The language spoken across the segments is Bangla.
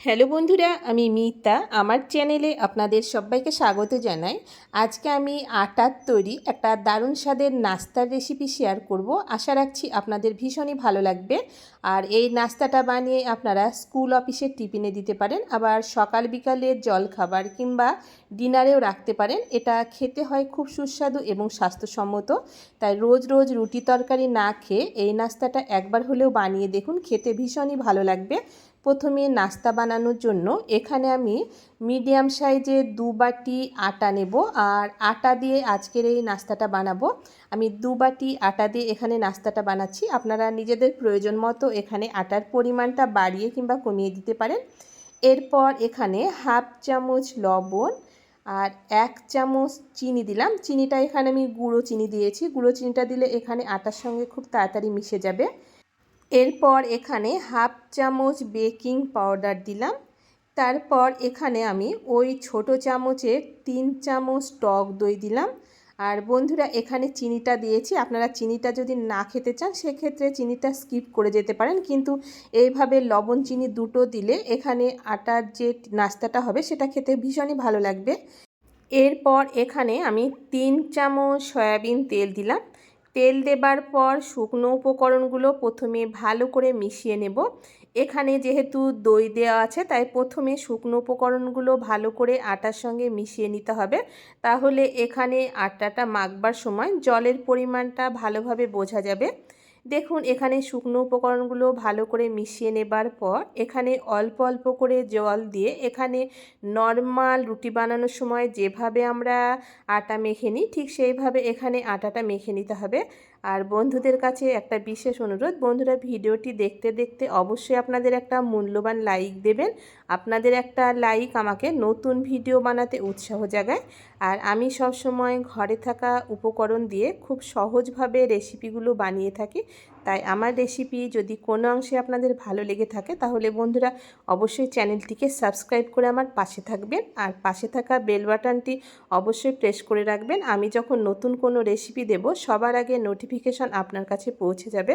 হ্যালো বন্ধুরা, আমি মিতা। আমার চ্যানেলে আপনাদের সবাইকে স্বাগত জানাই। আজকে আমি আটার তৈরি একটা দারুণ স্বাদের নাস্তার রেসিপি শেয়ার করব। আশা রাখছি আপনাদের ভীষণই ভালো লাগবে। আর এই নাস্তাটা বানিয়ে আপনারা স্কুল অফিসের টিফিনে দিতে পারেন, আবার সকাল বিকালের জল খাবার কিংবা ডিনারেও রাখতে পারেন। এটা খেতে হয় খুব সুস্বাদু এবং স্বাস্থ্যসম্মত। তাই রোজ রোজ রুটি তরকারি না খেয়ে এই নাস্তাটা একবার হলেও বানিয়ে দেখুন, খেতে ভীষণই ভালো লাগবে। প্রথমে নাস্তা বানানোর জন্য এখানে আমি মিডিয়াম সাইজের দু বাটি আটা নেব আর আটা দিয়ে আজকের এই নাস্তাটা বানাবো। আমি দু বাটি আটা দিয়ে এখানে নাস্তাটা বানাচ্ছি। আপনারা নিজেদের প্রয়োজন মতো এখানে আটার পরিমাণটা বাড়িয়ে কিংবা কমিয়ে দিতে পারেন। এরপর এখানে হাফ চামচ লবণ আর এক চামচ চিনি দিলাম। চিনিটা এখানে আমি গুঁড়ো চিনি দিয়েছি। গুঁড়ো চিনিটা দিলে এখানে আটার সঙ্গে খুব তাড়াতাড়ি মিশে যাবে। এরপর এখানে হাফ চামচ বেকিং পাউডার দিলাম। তারপর এখানে আমি ওই ছোট চামচের তিন চামচ টক দই দিলাম। আর বন্ধুরা, এখানে চিনিটা দিয়েছি। আপনারা চিনিটা যদি না খেতে চান, সেক্ষেত্রে চিনিটা স্কিপ করে যেতে পারেন। কিন্তু এইভাবে লবণ চিনি দুটো দিলে এখানে আটার যে নাস্তাটা হবে, সেটা খেতে ভীষণই ভালো লাগবে। এরপর এখানে আমি তিন চামচ সয়াবিন তেল দিলাম। তেল দেবার পর শুকনো উপকরণগুলো প্রথমে ভালো করে মিশিয়ে নেব। এখানে যেহেতু দই দেওয়া আছে, তাই প্রথমে শুকনো উপকরণগুলো ভালো করে আটার সঙ্গে মিশিয়ে নিতে হবে। তাহলে এখানে আটাটা মাখবার সময় জলের পরিমাণটা ভালোভাবে বোঝা যাবে। দেখুন, এখানে শুকনো উপকরণগুলো ভালো করে মিশিয়ে নেবার পর এখানে অল্প অল্প করে জল দিয়ে এখানে নর্মাল রুটি বানানোর সময় যেভাবে আমরা আটা মেখে নিই, ঠিক সেইভাবে এখানে আটাটা মেখে নিতে হবে। আর বন্ধুদের কাছে একটা বিশেষ অনুরোধ, বন্ধুরা ভিডিওটি দেখতে দেখতে অবশ্যই আপনাদের একটা মূল্যবান লাইক দেবেন। আপনাদের একটা লাইক আমাকে নতুন ভিডিও বানাতে উৎসাহ জাগায়। আর আমি সব সময় ঘরে থাকা উপকরণ দিয়ে খুব সহজভাবে রেসিপিগুলো বানিয়ে থাকি। তাই আমার রেসিপি যদি কোনো অংশে আপনাদের ভালো লেগে থাকে, তাহলে বন্ধুরা অবশ্যই চ্যানেলটিকে সাবস্ক্রাইব করে আমার পাশে থাকবেন। আর পাশে থাকা বেল বাটনটি অবশ্যই প্রেস করে রাখবেন। আমি যখন নতুন কোনো রেসিপি দেব, সবার আগে নোটিফিকেশান আপনার কাছে পৌঁছে যাবে।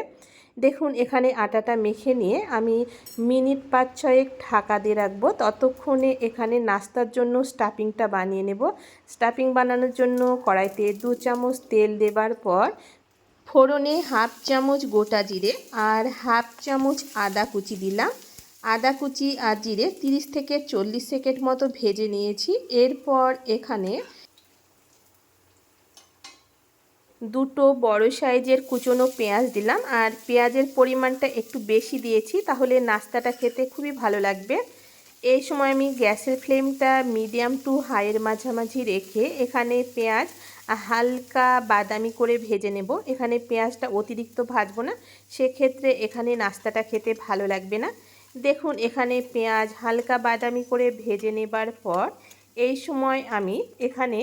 দেখুন, এখানে আটাটা মেখে নিয়ে আমি মিনিট পাঁচ ছয়েক ঢাকা দিয়ে রাখব। ততক্ষণে এখানে নাস্তার জন্য স্টাফিংটা বানিয়ে নেব। স্টাফিং বানানোর জন্য কড়াইতে দু চামচ তেল দেবার পর ফোড়নে হাফ চামচ গোটা জিরে আর হাফ চামচ আদা কুচি দিলাম। আদা কুচি আর জিরে 30 থেকে চল্লিশ সেকেন্ড মতো ভেজে নিয়েছি। এরপর এখানে দুটো বড় সাইজের কুচনো পেঁয়াজ দিলাম। আর পেঁয়াজের পরিমাণটা একটু বেশি দিয়েছি, তাহলে নাস্তাটা খেতে খুবই ভালো লাগবে। এই সময় আমি গ্যাসের ফ্লেমটা মিডিয়াম টু হাইয়ের মাঝামাঝি রেখে এখানে পেঁয়াজ হালকা বাদামি করে ভেজে নেব। এখানে পেঁয়াজটা অতিরিক্ত ভাজবো না। সেক্ষেত্রে এখানে নাস্তাটা খেতে ভালো লাগবে না। দেখুন, এখানে পেঁয়াজ হালকা বাদামি করে ভেজে নেবার পর এই সময় আমি এখানে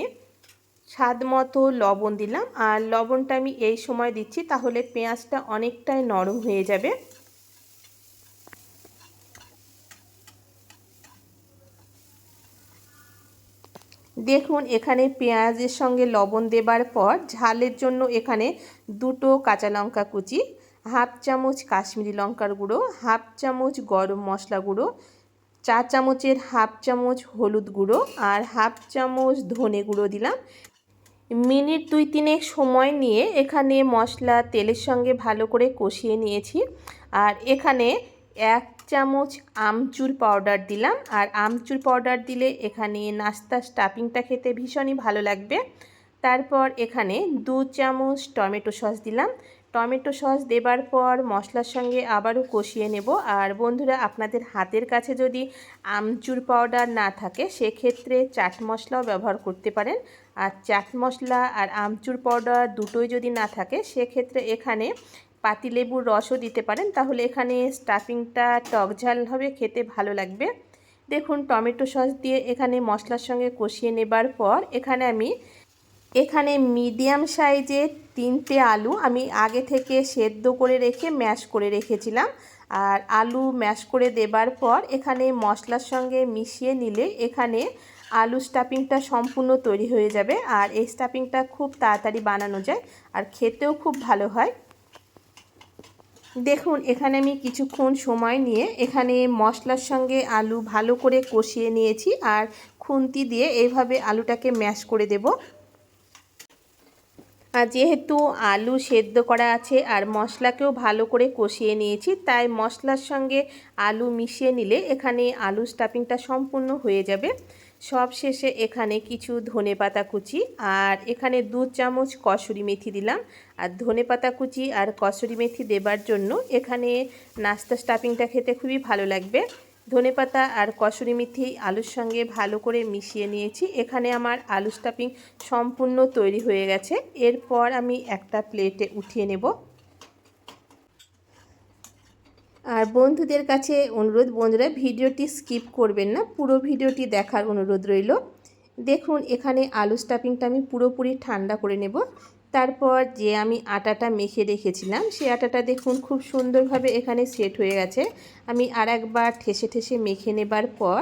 স্বাদ মতো লবণ দিলাম। আর লবণটা আমি এই সময় দিচ্ছি, তাহলে পেঁয়াজটা অনেকটাই নরম হয়ে যাবে। দেখুন, এখানে পেঁয়াজের সঙ্গে লবণ দেবার পর ঝালের জন্য এখানে দুটো কাঁচা লঙ্কা কুচি, হাফ চামচ কাশ্মীরি লঙ্কার গুঁড়ো, হাফ চামচ গরম মশলা গুঁড়ো, চা চামচের হাফ চামচ হলুদ গুঁড়ো আর হাফ চামচ ধনে গুঁড়ো দিলাম। মিনিট দুই তিনেক সময় নিয়ে এখানে মশলা তেলের সঙ্গে ভালো করে কষিয়ে নিয়েছি। আর এখানে এক চামচ আমচুর পাউডার দিলাম। আর আমচুর পাউডার দিলে এখানে নাস্তার স্টাফিংটা খেতে ভীষণই ভালো লাগবে। তারপর এখানে দু চামচ টমেটো সস দিলাম। টমেটো সস দেবার পর মশলার সঙ্গে আবারও কষিয়ে নেব। আর বন্ধুরা, আপনাদের হাতের কাছে যদি আমচুর পাউডার না থাকে, সেক্ষেত্রে চাট মশলাও ব্যবহার করতে পারেন। আর চাট মশলা আর আমচুর পাউডার দুটোই যদি না থাকে, সেক্ষেত্রে এখানে পাতিলেবুর রসও দিতে পারেন, তাহলে এখানে স্টাফিংটা টক ঝাল হবে, খেতে ভালো লাগবে। দেখুন, টমেটো সস দিয়ে এখানে মশলার সঙ্গে কষিয়ে নেবার পর এখানে আমি, এখানে মিডিয়াম সাইজের তিনটে আলু আমি আগে থেকে সেদ্ধ করে রেখে ম্যাশ করে রেখেছিলাম। আর আলু ম্যাশ করে দেবার পর এখানে মশলার সঙ্গে মিশিয়ে নিলে এখানে আলু স্টাফিংটা সম্পূর্ণ তৈরি হয়ে যাবে। আর এই স্টাফিংটা খুব তাড়াতাড়ি বানানো যায়, আর খেতেও খুব ভালো হয়। দেখুন, এখানে আমি কিছুক্ষণ সময় নিয়ে এখানে মশলার সঙ্গে আলু ভালো করে কষিয়ে নিয়েছি আর খুন্তি দিয়ে এইভাবে আলুটাকে ম্যাশ করে দেব। যেহেতু আলু সেদ্ধ করা আছে আর মশলাকেও ভালো করে কষিয়ে নিয়েছি, তাই মশলার সঙ্গে আলু মিশিয়ে নিলে এখানে আলু স্টাফিংটা সম্পূর্ণ হয়ে যাবে। সব শেষে এখানে কিছু ধনে পাতা কুচি আর এখানে দু চামচ কসুরি মেথি দিলাম। আর ধনে পাতা কুচি আর কসুরি মেথি দেবার জন্য এখানে নাস্তা স্টাফিংটা খেতে খুবই ভালো লাগবে। ধনে পাতা আর কসুরি মেথি আলুর সঙ্গে ভালো করে মিশিয়ে নিয়েছি। এখানে আমার আলু স্টাফিং সম্পূর্ণ তৈরি হয়ে গেছে। এরপর আমি একটা প্লেটে উঠিয়ে নেব। আর বন্ধুদের কাছে অনুরোধ, বন্ধুরা, ভিডিওটি স্কিপ করবেন না। পুরো ভিডিওটি দেখার অনুরোধ রইল। দেখুন, এখানে আলু স্টাফিংটা আমি পুরোপুরি ঠান্ডা করে নেব। তারপর যে আমি আটাটা মেখে রেখেছিলাম সেই আটাটা দেখুন খুব সুন্দরভাবে এখানে সেট হয়ে গেছে। আমি আর একবার ঠেসে ঠেসে মেখে নেবার পর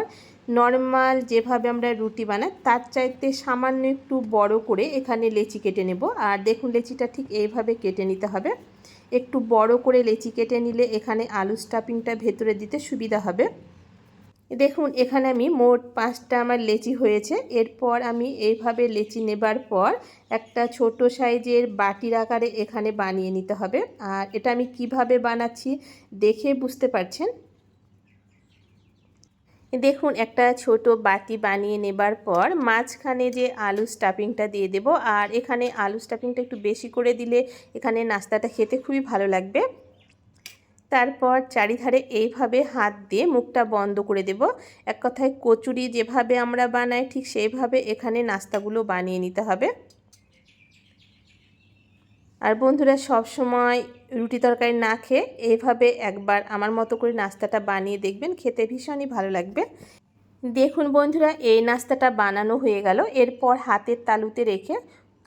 নর্মাল যেভাবে আমরা রুটি বানাই, তার চাইতে সামান্য একটু বড় করে এখানে লেচি কেটে নেব। আর দেখুন লেচিটা ঠিক এইভাবে কেটে নিতে হবে। একটু বড় করে লেচি কেটে নিলে এখানে আলু স্টাফিংটা ভেতরে দিতে সুবিধা হবে। দেখুন, এখানে আমি মোট পাঁচটা আমার লেচি হয়েছে। এরপর আমি এইভাবে লেচি নেবার পর একটা ছোট সাইজের বাটির আকারে এখানে বানিয়ে নিতে হবে। আর এটা আমি কীভাবে বানাচ্ছি দেখে বুঝতে পারছেন? দেখুন, একটা ছোট বাটি বানিয়ে নেবার পর মাঝখানে যে আলু স্টাফিংটা দিয়ে দেব। আর এখানে আলু স্টাফিংটা একটু বেশি করে দিলে এখানে নাস্তাটা খেতে খুবই ভালো লাগবে। তারপর চারিধারে এইভাবে হাত দিয়ে মুখটা বন্ধ করে দেব। এক কথায় কচুরি যেভাবে আমরা বানাই, ঠিক সেইভাবে এখানে নাস্তাগুলো বানিয়ে নিতে হবে। আর বন্ধুরা সব সময় রুটি তরকারি না খেয়ে এইভাবে একবার আমার মতো করে নাস্তাটা বানিয়ে দেখবেন, খেতে ভীষণই ভালো লাগবে। দেখুন বন্ধুরা, এই নাস্তাটা বানানো হয়ে গেল। এরপর হাতের তালুতে রেখে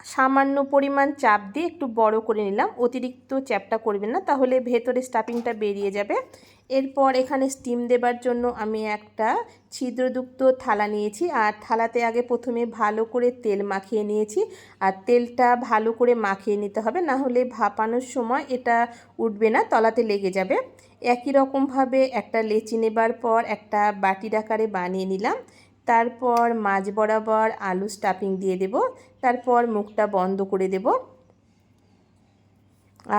সামান্য পরিমাণ চাপ দিয়ে একটু বড় করে নিলাম। অতিরিক্ত চ্যাপটা করবেন না, তাহলে ভেতরে স্টাফিংটা বেরিয়ে যাবে। এরপর এখানে স্টিম দেবার জন্য আমি একটা ছিদ্রযুক্ত থালা নিয়েছি, আর থালাতে আগে প্রথমে ভালো করে তেল মাখিয়ে নিয়েছি, আর তেলটা ভালো করে মাখিয়ে নিতে হবে, না হলে ভাপানোর সময় এটা উঠবে না, তলাতে লেগে যাবে। একই রকমভাবে একটা লেচি নেবার পর একটা বাটির আকারে বানিয়ে নিলাম। তারপর মাঝ বরাবর আলু স্টাফিং দিয়ে দেব, তারপর মুখটা বন্ধ করে দেব।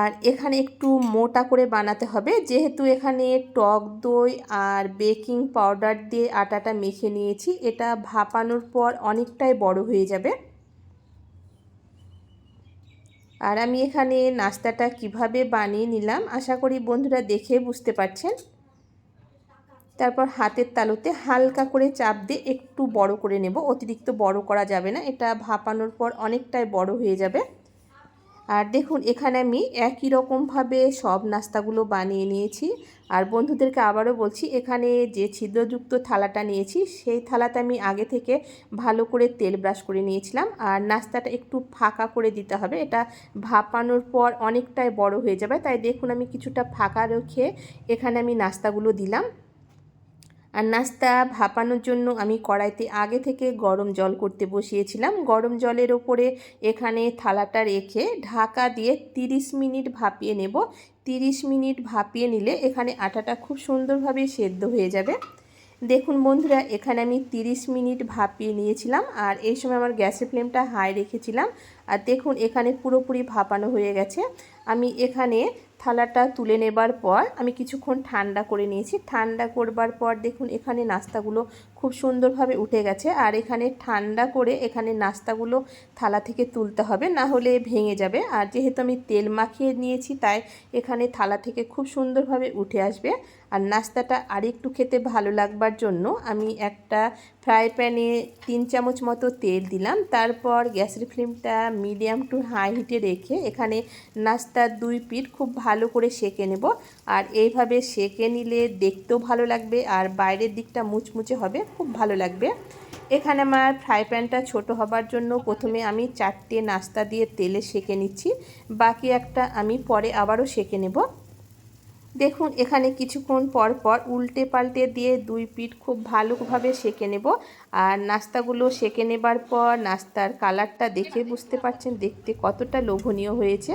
আর এখানে একটু মোটা করে বানাতে হবে, যেহেতু এখানে টক দই আর বেকিং পাউডার দিয়ে আটাটা মেখে নিয়েছি, এটা ভাপানোর পর অনেকটাই বড় হয়ে যাবে। আর আমি এখানে নাস্তাটা কীভাবে বানিয়ে নিলাম, আশা করি বন্ধুরা দেখে বুঝতে পারছেন। তারপর হাতের তালুতে হালকা করে চাপ দিয়ে একটু বড় করে নেব। অতিরিক্ত বড় করা যাবে না, এটা ভাপানোর পর অনেকটাই বড় হয়ে যাবে। আর দেখুন, এখানে আমি একই রকমভাবে সব নাস্তাগুলো বানিয়ে নিয়েছি। আর বন্ধুদেরকে আবারও বলছি, এখানে যে ছিদ্রযুক্ত থালাটা নিয়েছি, সেই থালাতে আমি আগে থেকে ভালো করে তেল ব্রাশ করে নিয়েছিলাম। আর নাস্তাটা একটু ফাঁকা করে দিতে হবে, এটা ভাপানোর পর অনেকটাই বড় হয়ে যাবে। তাই দেখুন, আমি কিছুটা ফাঁকা রেখে এখানে আমি নাস্তাগুলো দিলাম। আর নাস্তা ভাপানোর জন্য আমি কড়াইতে আগে থেকে গরম জল করতে বসিয়েছিলাম। গরম জলের ওপরে এখানে থালাটা রেখে ঢাকা দিয়ে 30 মিনিট ভাপিয়ে নেব। 30 মিনিট ভাপিয়ে নিলে এখানে আটাটা খুব সুন্দরভাবে সেদ্ধ হয়ে যাবে। দেখুন বন্ধুরা, এখানে আমি 30 মিনিট ভাপিয়ে নিয়েছিলাম আর এই সময় আমার গ্যাসের ফ্লেমটা হাই রেখেছিলাম। আর দেখুন, এখানে পুরোপুরি ভাপানো হয়ে গেছে। আমি এখানে থালাটা তুলে নেবার পর আমি কিছুক্ষণ ঠান্ডা করে নিয়েছি। ঠান্ডা করবার পর দেখুন, এখানে নাস্তাগুলো খুব সুন্দরভাবে উঠে গেছে। আর এখানে ঠান্ডা করে এখানে নাস্তাগুলো থালা থেকে তুলতে হবে, না হলে ভেঙে যাবে। আর যেহেতু আমি তেল মাখিয়ে নিয়েছি, তাই এখানে থালা থেকে খুব সুন্দরভাবে উঠে আসবে। আর নাস্তাটা আরেকটু খেতে ভালো লাগবার জন্য আমি একটা ফ্রাই প্যানে তিন চামচ মতো তেল দিলাম। তারপর গ্যাসের ফ্লেমটা মিডিয়াম টু হাই হিটে রেখে এখানে নাস্তার দুই পিঠ খুব ভালো করে সেঁকে নেব। আর এইভাবে সেঁকে নিলে দেখতেও ভালো লাগবে আর বাইরের দিকটা মুচমুচে হবে, খুব ভালো লাগবে। এখানে আমার ফ্রাই প্যানটা ছোট হবার জন্য প্রথমে আমি চারটে নাস্তা দিয়ে তেলে সেঁকে নিচ্ছি। বাকি একটা আমি পরে আবারও সেঁকে নেব। দেখুন, এখানে কিছুক্ষণ পর পর উল্টে পাল্টে দিয়ে দুই পিঠ খুব ভালোভাবে সেকে নেব। আর নাস্তাগুলো সেকে নেবার পর নাস্তার কালারটা দেখে বুঝতে পারছেন দেখতে কতটা লোভনীয় হয়েছে।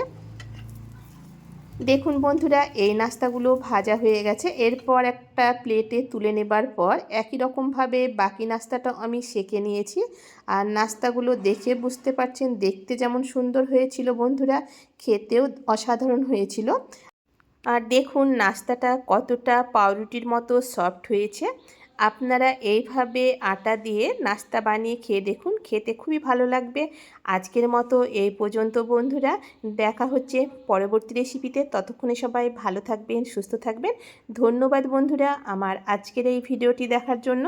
দেখুন বন্ধুরা, এই নাস্তাগুলো ভাজা হয়ে গেছে। এরপর একটা প্লেটে তুলে নেবার পর একই রকমভাবে বাকি নাস্তাটা আমি সেঁকে নিয়েছি। আর নাস্তাগুলো দেখে বুঝতে পারছেন দেখতে যেমন সুন্দর হয়েছিল বন্ধুরা, খেতেও অসাধারণ হয়েছিল। আর দেখুন নাস্তাটা কতটা পাউরুটির মতো সফট হয়েছে। আপনারা এইভাবে আটা দিয়ে নাস্তা বানিয়ে খেয়ে দেখুন, খেতে খুবই ভালো লাগবে। আজকের মতো এই পর্যন্ত বন্ধুরা, দেখা হচ্ছে পরবর্তী রেসিপিতে ততক্ষণে সবাই ভালো থাকবেন, সুস্থ থাকবেন। ধন্যবাদ বন্ধুরা আমার আজকের এই ভিডিওটি দেখার জন্য।